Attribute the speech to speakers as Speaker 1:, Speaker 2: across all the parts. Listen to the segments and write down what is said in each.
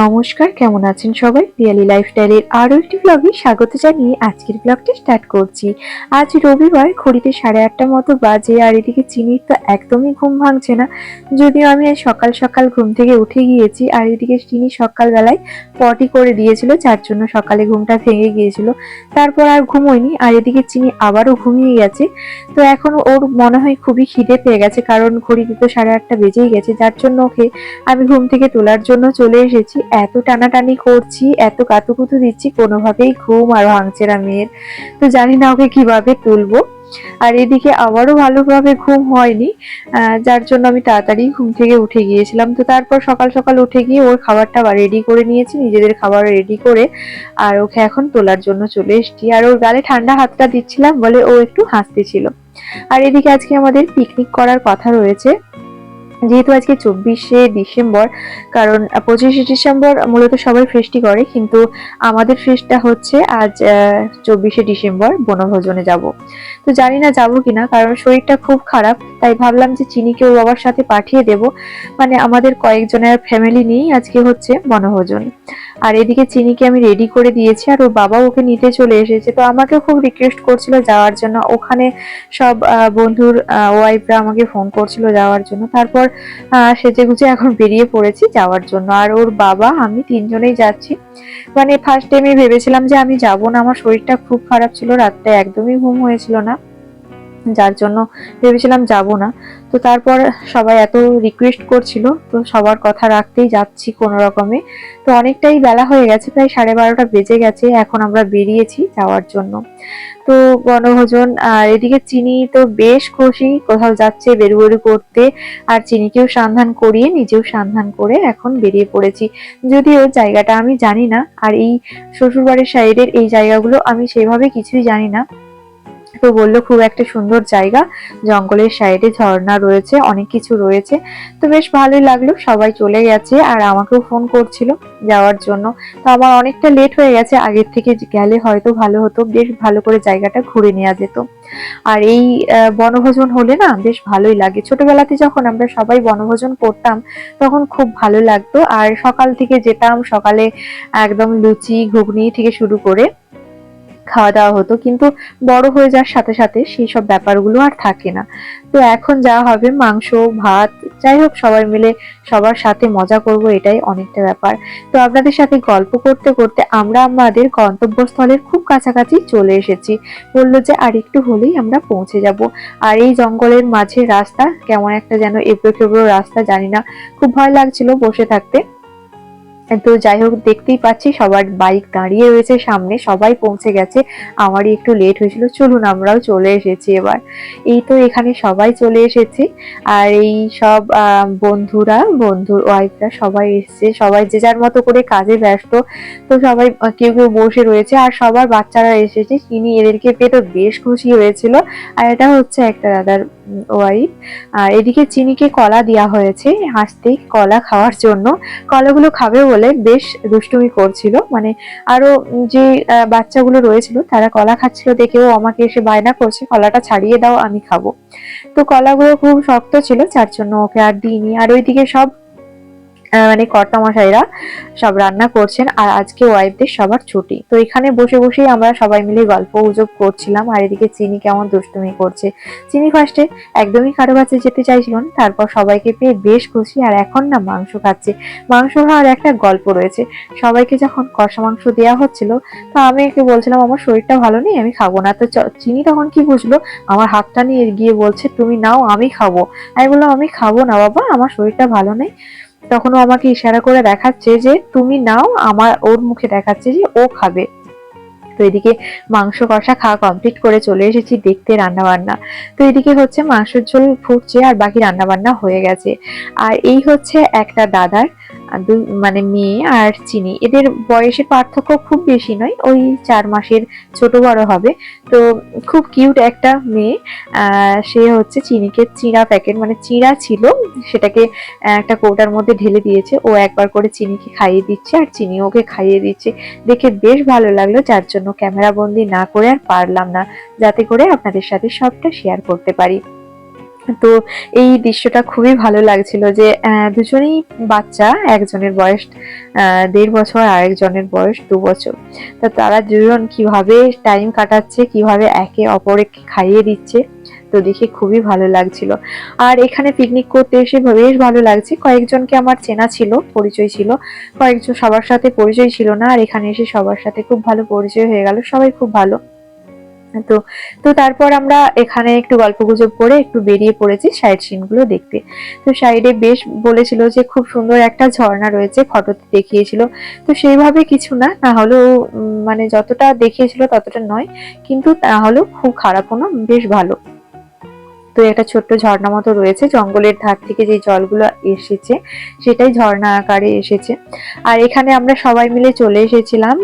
Speaker 1: নমস্কার, কেমন আছেন সবাই? পিয়ালি লাইফস্টাইলের আরও একটি ব্লগে স্বাগত জানিয়ে আজকের ব্লগটা স্টার্ট করছি। আজ রবিবার, ঘড়িতে সাড়ে আটটা মতো বাজে আর এদিকে চিনির তো একদমই ঘুম ভাঙছে না। যদিও আমি আজ সকাল সকাল ঘুম থেকে উঠে গিয়েছি আর এদিকে চিনি সকালবেলায় পটি করে দিয়েছিল, যার জন্য সকালে ঘুমটা ভেঙে গিয়েছিল। তারপর আর ঘুমোয়নি আর এদিকে চিনি আবারও ঘুমিয়ে গেছে। তো এখন ওর মনে হয় খুবই খিদে পেয়ে গেছে, কারণ ঘড়িতে তো সাড়ে আটটা বেজেই গেছে, যার জন্য ওকে আমি ঘুম থেকে তোলার জন্য চলে এসেছি। এত টানাটানি করছি, এত কাতুকুতু দিচ্ছি, কোনোভাবেই ঘুম আর ভাঙছে না মেয়ের। তো জানি না ওকে কীভাবে তুলবো। আর এদিকে আবারও ভালোভাবে ঘুম হয়নি যার জন্য আমি তাড়াতাড়ি ঘুম থেকে উঠে গিয়েছিলাম। তো তারপর সকাল সকাল উঠে গিয়ে ওর খাবারটা রেডি করে নিয়েছি, নিজেদের খাবার রেডি করে, আর ওকে এখন তোলার জন্য চলে এসছি। আর ওর গালে ঠান্ডা হাতটা দিচ্ছিলাম বলে ও একটু হাসতেছিল। আর এদিকে আজকে আমাদের পিকনিক করার কথা রয়েছে। যেহেতু আজকে চব্বিশে ডিসেম্বর, কারণ পঁচিশে ডিসেম্বর মূলত সবাই ফেস্টি করে, কিন্তু আমাদের ফেস্টটা হচ্ছে আজ চব্বিশে ডিসেম্বর বনভোজনে যাব। তো জানি না যাব কিনা, কারণ শরীরটা খুব খারাপ, তাই ভাবলাম যে চিনিকে ওর বাবার সাথে পাঠিয়ে দেব। মানে আমাদের কয়েকজনের ফ্যামিলি নিয়েই আজকে হচ্ছে বনভোজন। আর এদিকে চিনিকে আমি রেডি করে দিয়েছি আর ওর বাবা ওকে নিতে চলে এসেছে। তো আমাকে খুব রিকোয়েস্ট করছিল যাওয়ার জন্য। ওখানে সব বন্ধুর ওয়াইফরা আমাকে ফোন করছিল যাওয়ার জন্য। তারপর সেজে গুজে এখন বেরিয়ে পড়েছি যাওয়ার জন্য। আর ওর বাবা, আমি তিনজনেই যাচ্ছি। মানে ফার্স্ট টাইমে ভেবেছিলাম যে আমি যাব না। আমার শরীরটা খুব খারাপ ছিল। রাতটা একদমই ঘুম হয়েছিল না। যার জন্য ভেবেছিলাম যাব না। তো তারপর সবাই এত রিকোয়েস্ট করছিল, তো সবার কথা রাখতেই যাচ্ছি কোনো রকমে। তো অনেকটাই বেলা হয়ে গেছে, প্রায় সাড়ে বারোটা বেজে গেছে, এখন আমরা বেরিয়েছি যাওয়ার জন্য। তো বনভোজন, আর এদিকে চিনি তো বেশ খুশি, কোথাও যাচ্ছে বেরু বেরু করতে, আর চিনিকেও সন্ধান করিয়ে নিজেও সন্ধান করে এখন বেরিয়ে পড়েছি। যদিও জায়গাটা আমি জানি না, আর এই শ্বশুরবাড়ির সাইডের এই জায়গাগুলো আমি সেভাবে কিছুই জানি না। তো বলল, খুব একটা সুন্দর জায়গা। জঙ্গলের সাইডে ঝর্ণা রয়েছে, অনেক কিছু রয়েছে। তো বেশ ভালোই লাগল, সবাই চলে গেছে আর আমাকেও ফোন করছিল যাওয়ার জন্য। তো আমার অনেকটা লেট হয়ে গেছে, আগের থেকে গেলে হয়তো ভালো হতো, বেশ ভালো করে জায়গাটা ঘুরে নেওয়া যেত। আর এই বনভোজন হলে না বেশ ভালোই লাগে। ছোটবেলাতে যখন আমরা সবাই বনভোজন করতাম, তখন খুব ভালো লাগতো। আর সকাল থেকে যেতাম, সকালে একদম লুচি, ঘুগনি থেকে শুরু করে খাওয়া দাওয়া হতো, কিন্তু বড় হয়ে যাওয়ার সাথে সাথে সেই সব ব্যাপারগুলো আর থাকে না। তো এখন যা হবে, মাংস, ভাত, যাই হোক, সবাই মিলে সবার সাথে মজা করব, এটাই অনেকটা ব্যাপার। তো আপনাদের সাথে গল্প করতে করতে আমরা আমাদের গন্তব্যস্থলের খুব কাছাকাছি চলে এসেছি। বলল যে আর একটু হলেই আমরা পৌঁছে যাব। আর এই জঙ্গলের মাঝে রাস্তা কেমন একটা যেন এবড়ো খেবড়ো রাস্তা, জানি না। খুব ভয় লাগছিল বসে থাকতে। তো যাই হোক, দেখতেই পাচ্ছি সবার বাইক দাঁড়িয়ে রয়েছে সামনে, সবাই পৌঁছে গেছে। আমারই একটু লেট হয়েছিল, চলুন আমরাও চলে এসেছি এবার। এই তো এখানে সবাই চলে এসেছি, আর এই সব বন্ধুরা, বন্ধুর ওয়াইফরা সবাই এসেছে, সবাই যে যার মতো করে কাজে ব্যস্ত, তো সবাই কেউ কেউ বসে রয়েছে, আর সবার বাচ্চারা এসেছে, তিনি এদেরকে পেয়ে তো বেশ খুশি হয়েছিল। আর এটা হচ্ছে একটা দাদার ওয়াইফ আর এদিকে চিনিকে কলা দেওয়া হয়েছে হাসতে কলা খাওয়ার জন্য। কলাগুলো খাবে বলে বেশ দুষ্টুমি করছিল। মানে আরও যে বাচ্চাগুলো রয়েছিল তারা কলা খাচ্ছিল দেখেও আমাকে এসে বায়না করছে, কলাটা ছাড়িয়ে দাও, আমি খাব। তো কলাগুলো খুব শক্ত ছিল, যার জন্য ওকে আর দিইনি। আর ওইদিকে সব মানে কর্তামশাইরা সব রান্না করছেন আর আজকে ওয়াইফদের সবার ছুটি। তো এখানে বসে বসেই আমরা সবাই মিলে গল্প গুজব করছিলাম। আর এদিকে চিনি কেমন দুষ্টুমি করছে। চিনি ফার্স্টে একদমই কারও কাছে যেতে চাইছিল না, তারপর সবাইকে পেয়ে বেশ খুশি আর এখন না মাংস খাচ্ছে। মাংস খাওয়ার একটা গল্প রয়েছে। সবাইকে যখন কষা মাংস দেওয়া হচ্ছিল, তো আমি একে বলছিলাম, আমার শরীরটা ভালো নেই, আমি খাব না। তো চিনি তখন কি বুঝলো, আমার হাতটা নিয়ে গিয়ে বলছে, তুমি নাও, আমি খাব। আমি বললাম, আমি খাব না বাবা, আমার শরীরটা ভালো নেই। তখন ও আমাকে ইশারা করে দেখাচ্ছে যে তুমি নাও, আমার ওর মুখে দেখাচ্ছে যে ও খাবে। তো এদিকে মাংস কষা খাওয়া কমপ্লিট করে চলে এসেছি দেখতে রান্না বান্না তো এদিকে হচ্ছে মাংসের ঝোল ফুটছে আর বাকি রান্না বান্না হয়ে গেছে। আর এই হচ্ছে একটা দাদার দুই মানে মেয়ে আর চিনি। এদের বয়সের পার্থক্য খুব বেশি নয়, ওই চার মাসের ছোট বড় হবে। তো খুব কিউট একটা মেয়ে সে হচ্ছে চিনিকে চিড়া প্যাকেট মানে চিড়া ছিল, সেটাকে একটা কৌটার মধ্যে ঢেলে দিয়েছে। ও একবার করে চিনিকে খাইয়ে দিচ্ছে আর চিনি ওকে খাইয়ে দিচ্ছে। দেখে বেশ ভালো লাগল, যার জন্য ক্যামেরা বন্দি না করে আর পারলাম না, যাতে করে আপনাদের সাথে সবটা শেয়ার করতে পারি। তো এই দৃশ্যটা খুবই ভালো লাগছিল যে দুজনেই বাচ্চা, একজনের বয়স দেড় বছর আর একজনের বয়স দু বছর। তা তারা দুজন কীভাবে টাইম কাটাচ্ছে, কীভাবে একে অপরকে খাইয়ে দিচ্ছে, তো দেখে খুবই ভালো লাগছিল। আর এখানে পিকনিক করতে এসে বেশ ভালো লাগছে। কয়েকজনকে আমার চেনা ছিল, পরিচয় ছিল। কয়েকজন সবার সাথে পরিচয় ছিল না, আর এখানে এসে সবার সাথে খুব ভালো পরিচয় হয়ে গেল। সবাই খুব ভালো। তো তো তারপর আমরা এখানে একটু গল্প গুজব করে একটু বেরিয়ে পড়েছি সাইড সিনগুলো দেখতে। তো সাইডে বেশ বলেছিল যে খুব সুন্দর একটা ঝর্ণা রয়েছে ফটোতে দেখিয়েছিল। তো সেইভাবে কিছু না না হলেও মানে যতটা দেখিয়েছিল ততটা নয়, কিন্তু না হলেও খুব খারাপও না বেশ ভালো। তো একটা ছোট্ট ঝর্ণা মতো রয়েছে। জঙ্গলের ধার থেকে যে জলগুলো এসেছে, সেটাই ঝর্ণা আকারে এসেছে। আর এখানে আমরা সবাই মিলে চলে এসেছিলাম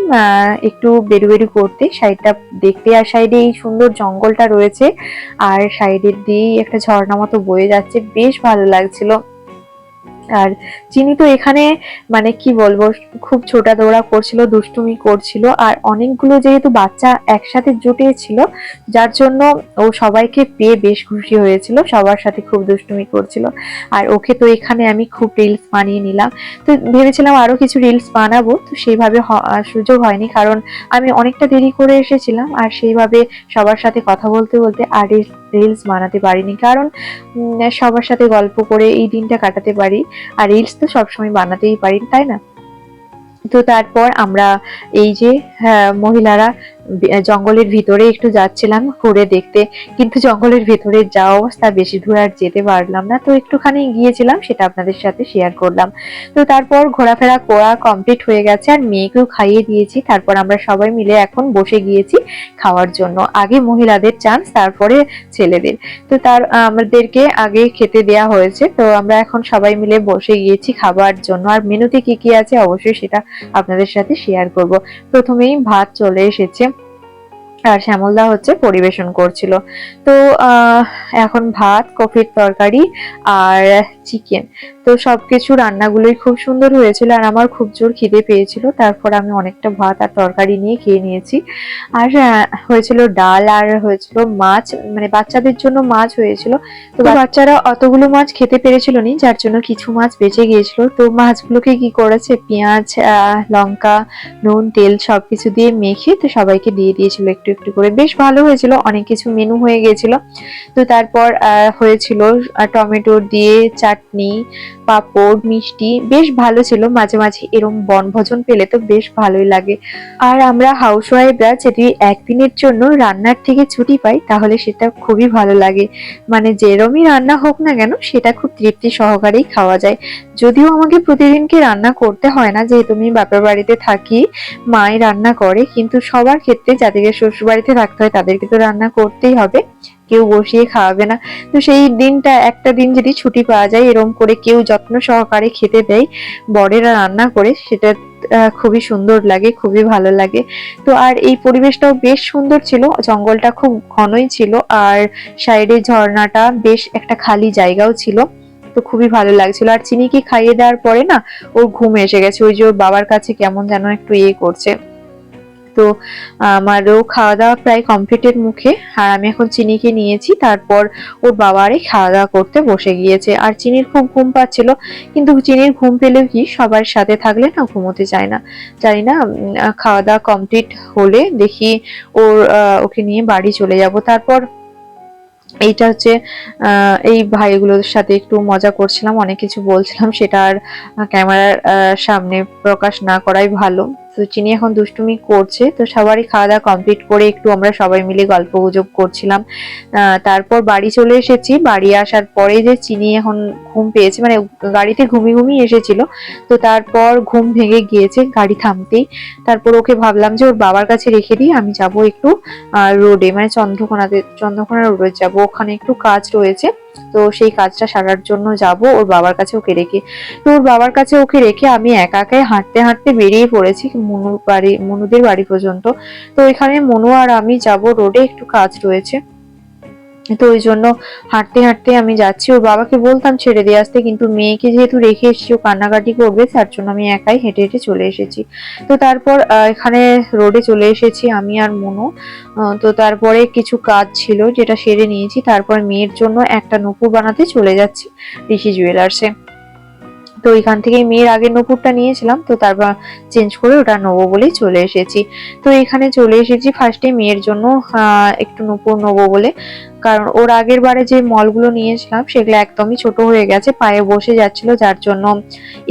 Speaker 1: একটু বেরু বেরু করতে। সাইডটা দেখতে আর সাইডে এই সুন্দর জঙ্গলটা রয়েছে। আর সাইডের দিয়েই একটা ঝর্ণা মতো বয়ে যাচ্ছে। বেশ ভালো লাগছিল। আর চিনি তো এখানে মানে কি বলব, খুব ছোটা দৌড়া করছিল, দুষ্টুমি করছিল, আর অনেকগুলো যেহেতু বাচ্চা একসাথে জুটিয়েছিল যার জন্য ও সবাইকে পেয়ে বেশ খুশি হয়েছিল, সবার সাথে খুব দুষ্টুমি করছিল। আর ওকে তো এখানে আমি খুব রিলস বানিয়ে নিলাম। তো ভেবেছিলাম আরও কিছু রিলস বানাবো, তো সেইভাবে সুযোগ হয়নি, কারণ আমি অনেকটা দেরি করে এসেছিলাম, আর সেইভাবে সবার সাথে কথা বলতে বলতে আর রিলস বানাতে পারিনি। কারণ সবার সাথে গল্প করে এই দিনটা কাটাতে পারি। আর রিলস তো সবসময় বানাতেই পারি তাই না? তো তারপর আমরা এই যে হ্যাঁ, মহিলারা জঙ্গলের ভিতরে একটু যাচ্ছিলাম, ঘুরে দেখতে। কিন্তু জঙ্গলের ভিতরে যাওয়া অবস্থা বেশি দূর আর যেতে পারলাম না। তো একটুখানি গিয়েছিলাম, সেটা আপনাদের সাথে শেয়ার করলাম। তো তারপর ঘোরাফেরা করা কমপ্লিট হয়ে গেছে আর মেয়েকেও খাইয়ে দিয়েছি। তারপর আমরা সবাই মিলে এখন বসে গিয়েছি খাওয়ার জন্য। আগে মহিলাদের চান্স তারপরে ছেলেদের। তো তার, আমাদেরকে আগে খেতে দেয়া হয়েছে। তো আমরা এখন সবাই মিলে বসে গিয়েছি খাবার জন্য। আর মেনুতে কি কি আছে অবশ্যই সেটা আপনাদের সাথে শেয়ার করব। প্রথমেই ভাত চলে এসেছে। আর শ্যামলদা হচ্ছে পরিবেশন করছিল। তো আহ, এখন ভাত কফির তরকারি আর চিকেন তো সবকিছু রান্নাগুলোই খুব সুন্দর হয়েছিল আর আমার খুব জোর খিদে পেয়েছিল। তারপর আমি অনেকটা ভাত আর তরকারি নিয়ে খেয়ে নিয়েছি। আর হয়েছিল ডাল আর হয়েছিল মাছ মানে বাচ্চাদের জন্য মাছ হয়েছিল। তো বাচ্চারা অতগুলো মাছ খেতে পেরেছিল নি যার জন্য কিছু মাছ বেঁচে গিয়েছিল। তো মাছগুলোকে কি করেছে? পেঁয়াজ আহ, লঙ্কা নুন তেল সব কিছু দিয়ে মেখে তো সবাইকে দিয়ে দিয়েছিল একটু একটু একটু করে। বেশ ভালো হয়েছিল, অনেক কিছু মেনু হয়ে গেছিল। তো তারপর হয়েছিল টমেটো দিয়ে চাটনি, পাঁপড়, মিষ্টি, বেশ ভালো ছিল। মাঝে মাঝে এরম বনভোজন পেলে তো বেশ ভালোই লাগে। আর আমরা হাউস ওয়াইফরা যদি একদিনের জন্য রান্নার থেকে ছুটি পাই, তাহলে সেটা খুবই ভালো লাগে। মানে যেরমই রান্না হোক না কেন, সেটা খুব তৃপ্তি সহকারেই খাওয়া যায়। যদিও আমাকে প্রতিদিনকে রান্না করতে হয় না, যেহেতু আমি বাপের বাড়িতে থাকি, মাই রান্না করে, কিন্তু সবার ক্ষেত্রে যাদেরকে শ্বশুর বাড়িতে থাকতে হয়, তাদেরকে তো রান্না করতেই হবে। কেউ বসিয়ে খাওয়াবে না। তো সেই দিনটা, একটা দিন যদি ছুটি পাওয়া যায় এরকম করে কেউ যত্ন সহকারে খেতে দেয় বড়েরা রান্না করে, সেটা খুবই সুন্দর লাগে, খুবই ভালো লাগে। তো আর এই পরিবেশটাও বেশ সুন্দর ছিল, জঙ্গলটা খুব ঘনই ছিল, আর সাইডে ঝর্ণাটা বেশ একটা খালি জায়গাও ছিল, তো খুবই ভালো লাগছিল। আর চিনিকে খাইয়ে দেওয়ার পরে না, ওর ঘুম এসে গেছে, ওই যে ওর বাবার কাছে কেমন যেন একটু ইয়ে করছে। তো আমারও খাওয়া দাওয়া প্রায় কমপ্লিটের মুখে। আর আমি এখন চিনিকে নিয়েছি, তারপর ওর বাবারে খাওয়া দাওয়া করতে বসে গিয়েছে। আর চিনির খুব ঘুম পাচ্ছিল, কিন্তু চিনির ঘুম পেলেও কি সবার সাথে থাকলে না ঘুমোতে চায় না। জানি না খাওয়া দাওয়া কমপ্লিট হলে দেখি ওর ওকে নিয়ে বাড়ি চলে যাব। তারপর এইটা হচ্ছে এই ভাইগুলোর সাথে একটু মজা করছিলাম, অনেক কিছু বলছিলাম, সেটা আর ক্যামেরার সামনে প্রকাশ না করাই ভালো। তো চিনি এখন দুষ্টুমি করছে, তো সবারই খাওয়া দাওয়া কমপ্লিট করে একটু আমরা সবাই মিলে গল্প গুজব করছিলাম। তারপর বাড়ি চলে এসেছি। বাড়ি আসার পরে যে চিনি এখন ঘুম পেয়েছে মানে গাড়িতে ঘুমিয়ে ঘুমিয়ে এসেছিল, তো তারপর ঘুম ভেঙে গিয়েছে গাড়ি থামতেই। তারপর ওকে ভাবলাম যে ওর বাবার কাছে রেখে দিই, আমি যাব একটু রোডে মানে চন্দ্রকোনাতে, চন্দ্রকোনা রোডে যাব। ওখানে একটু কাজ রয়েছে। তো সেই কাজটা সারার জন্য যাব, ওর বাবার কাছে ওকে রেখে। তো ওর বাবার কাছে ওকে রেখে আমি একা একাই হাঁটতে হাঁটতে বেরিয়ে পড়েছি মনুর বাড়ি, মনুদের বাড়ি পর্যন্ত। তো এখানে মনু আর আমি যাব, রোডে একটু কাজ রয়েছে। তো ওই জন্য হাঁটতে হাঁটতে আমি যাচ্ছি। ওর বাবাকে বলতাম, ছেড়ে দিয়ে আসতে। কিন্তু মেয়েকে যেহেতু রেখে এসেছি, ও কান্নাকাটি করবে, তার জন্য আমি একাই হেঁটে হেঁটে চলে এসেছি। তো তারপর এখানে রোডে চলে এসেছি আমি আর মনো। তো তারপরে কিছু কাজ ছিল যেটা সেরে নিয়েছি। তারপর মেয়ের জন্য একটা নুপুর বানাতে চলে যাচ্ছি ঋষি জুয়েলার্সে। তো এখান থেকে মেয়ের আগের নুপুরটা নিয়েছিলাম, তো তারপর চেঞ্জ করে ওটা নেব বলেই চলে এসেছি। তো এখানে চলে এসেছি ফার্স্টে মেয়ের জন্য একটু নুপুর নেব বলে। কারণ ওর আগের বারে যে মলগুলো নিয়েছিলাম, সেগুলো একদমই ছোট হয়ে গেছে, পায়ে বসে যাচ্ছিল, যার জন্য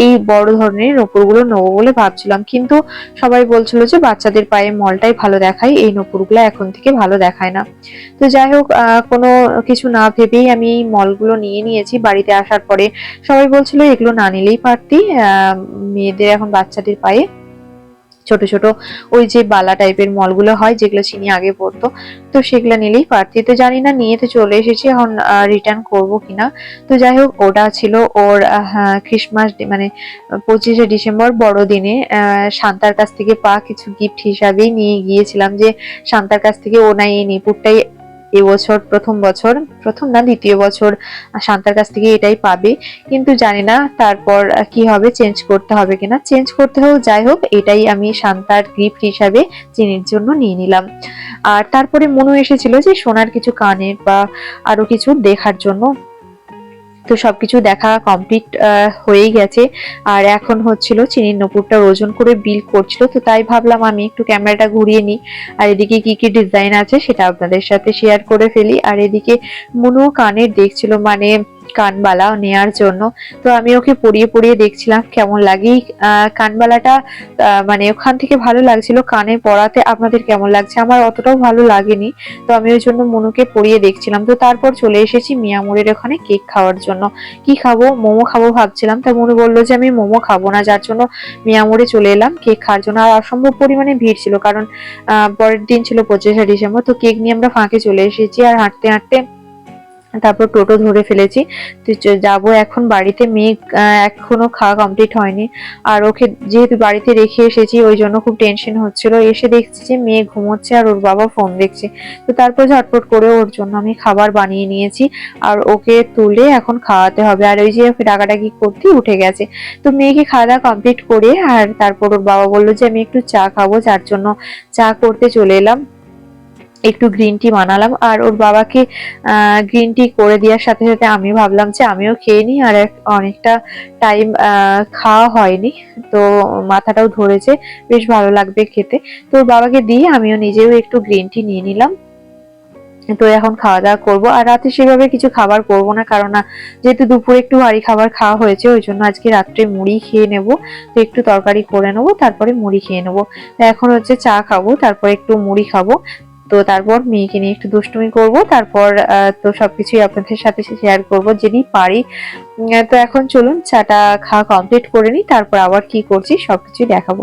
Speaker 1: এই বড় ধরনের নপুরগুলো নেব বলে ভাবছিলাম। কিন্তু সবাই বলছিল যে বাচ্চাদের পায়ে মলটাই ভালো দেখায়, এই নপুরগুলো এখন থেকে ভালো দেখায় না। তো যাই হোক কোনো কিছু না ভেবেই আমি এই মলগুলো নিয়ে নিয়েছি। বাড়িতে আসার পরে সবাই বলছিল এগুলো না নিলেই পারতি মেয়েদের এখন বাচ্চাদের পায়ে ছোট ছোট ওই যে বালা টাইপের মলগুলো হয়, যেগুলো চিনি আগে পড়তো তো সেগুলো নিলেই পারতি তো জানি না নিয়ে তো চলে এসেছি, এখন রিটার্ন করব কিনা। তো যাই হোক, ওটা ছিল ওর খ্রিসমাস মানে পঁচিশে ডিসেম্বর বড়দিনে। শান্তার কাছ থেকে পা কিছু গিফট হিসাবেই নিয়ে গিয়েছিলাম যে, শান্তার কাছ থেকে ও নাই এই নিপুরটাই এবছর প্রথম বছর, প্রথম না দ্বিতীয় বছর শান্তার কাছ থেকে এটাই পাবে। কিন্তু জানি না তারপর কি হবে চেঞ্জ করতে হবে কিনা। চেঞ্জ করতে হোক, যাই হোক, এটাই আমি শান্তার গিফট হিসাবে চিনির জন্য নিয়ে নিলাম। আর তারপরে মনে এসেছিল যে সোনার কিছু কানের বা আরও কিছু দেখার জন্য। তো সব কিছু দেখা কমপ্লিট হয়েই গেছে। আর এখন হচ্ছিল চিনির নপুরটা ওজন করে বিল করছিল, তো তাই ভাবলাম আমি একটু ক্যামেরাটা ঘুরিয়ে নিই। আর এদিকে কি কি ডিজাইন আছে সেটা আপনাদের সাথে শেয়ার করে ফেলি। আর এদিকে মনু কানের দেখছিল মানে কানবালা নেয়ার জন্য। তো আমি ওকে পরিয়ে পরিয়ে দেখছিলাম কেমন লাগে। কানবালাটা মানে ওখান থেকে ভালো লাগছিল। কানে পড়াতে আপনাদের কেমন লাগছে? আমার অতটাও ভালো লাগেনি। তো আমি ওই জন্য মনুকে পরিয়ে দেখছিলাম। তো তারপর চলে এসেছি মিয়ামুরের ওখানে কেক খাওয়ার জন্য। কি খাব? মোমো খাব ভাবছিলাম। তা মনু বলল যে, আমি মোমো খাব না। যার জন্য মিয়ামুরে চলে এলাম কেক খাওয়ার জন্য। আর অসম্ভব পরিমাণে ভিড় ছিল। কারণ পরের দিন ছিল পঁচিশে ডিসেম্বর। তো কেক নিয়ে আমরা ফাঁকে চলে এসেছি। আর হাঁটতে হাঁটতে তারপর টোটো ধরে ফেলেছি। তো যাব এখন বাড়িতে। মেয়ে এখনও খাওয়া কমপ্লিট হয়নি। আর ওকে যেহেতু বাড়িতে রেখে এসেছি, ওই জন্য খুব টেনশন হচ্ছিল। এসে দেখছি যে মেয়ে ঘুমোচ্ছে আর ওর বাবা ফোন দেখছে। তো তারপর ঝটপট করে ওর জন্য আমি খাবার বানিয়ে নিয়েছি। আর ওকে তুলে এখন খাওয়াতে হবে। আর ওই যে ওকে ডাকাডাকি করতে উঠে গেছে। তো মেয়েকে খাওয়া দাওয়া কমপ্লিট করে আর তারপর ওর বাবা বলল যে, আমি একটু চা খাব। যার জন্য চা করতে চলে এলাম। একটু গ্রিন টি বানালাম। আর ওর বাবাকে গ্রিন টি করে দেওয়ার সাথে সাথে আমি ভাবলাম যে আমিও খেয়ে নিই আর অনেকটা টাইম খাওয়া হয়নি। তো মাথাটাও ধরেছে, বেশ ভালো লাগবে খেতে। তো ওর বাবাকে দিয়ে আমিও নিজেও একটু গ্রিন টি নিয়ে নিলাম। তো এখন খাওয়া দাওয়া করব। আর রাতে সেভাবে কিছু খাবার করব না, কারণ না, যেহেতু দুপুরে একটু ভারী খাবার খাওয়া হয়েছে, ওই জন্য আজকে রাত্রে মুড়ি খেয়ে নেব। তো একটু তরকারি করে নেব, তারপরে মুড়ি খেয়ে নেব। এখন হচ্ছে চা খাব, তারপরে একটু মুড়ি খাব। তো তারপর মেয়েকে নিয়ে একটু দুষ্টুমি করব, তারপর তো সবকিছুই আপনাদের সাথে শেয়ার করব যদি পারি। তো এখন চলুন, চাটা খাওয়া কমপ্লিট করে নিই, তারপর আবার কি করছি সবকিছুই দেখাবো।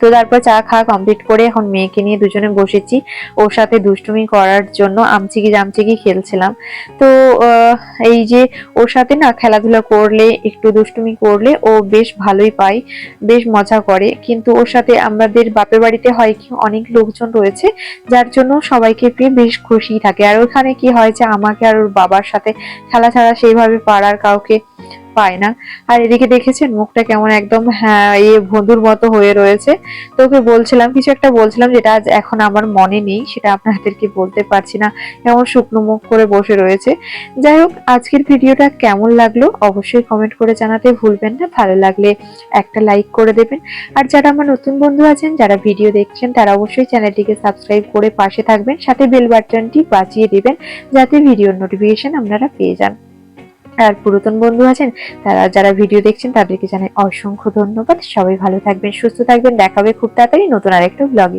Speaker 1: তো তারপর চা খাওয়া কমপ্লিট করে এখন মেয়েকে নিয়ে দুজনে বসেছি। ওর সাথে দুষ্টুমি করার জন্য আমচিকি জামচিকি খেলছিলাম। তো এই যে ওর সাথে না খেলাধুলা করলে, একটু দুষ্টুমি করলে ও বেশ ভালোই পায়, বেশ মজা করে। কিন্তু ওর সাথে আমাদের বাপের বাড়িতে হয় কি, অনেক লোকজন রয়েছে, যার জন্য সবাইকে পেয়ে বেশ খুশি থাকে। আর ওখানে কি হয় যে আমাকে আর ওর বাবার সাথে খেলা ছাড়া সেইভাবে পাড়ার কাউকে পায় না। আর এদিকে দেখেছেন মুখটা কেমন একদম হ্যাঁ এ বন্ধুর মতো হয়ে রয়েছে। তো ওকে বলছিলাম, কিছু একটা বলছিলাম যেটা আজ এখন আমার মনে নেই, সেটা আপনাদেরকে বলতে পারছি না। কেমন শুকনো মুখ করে বসে রয়েছে। যাই হোক, আজকের ভিডিওটা কেমন লাগল অবশ্যই কমেন্ট করে জানাতে ভুলবেন না। ভালো লাগলে একটা লাইক করে দেবেন। আর যারা আমার নতুন বন্ধু আছেন, যারা ভিডিও দেখছেন, তারা অবশ্যই চ্যানেলটিকে সাবস্ক্রাইব করে পাশে থাকবেন। সাথে বেল বাটনটি বাজিয়ে দেবেন, যাতে ভিডিওর নোটিফিকেশন আপনারা পেয়ে যান। আর পুরাতন বন্ধু আছেন, তারা যারা ভিডিও দেখছেন, তাদেরকে জানাই অসংখ্য ধন্যবাদ। সবাই ভালো থাকবেন, সুস্থ থাকবেন। দেখাবে খুব তাড়াতাড়ি নতুন আরেকটা ব্লগে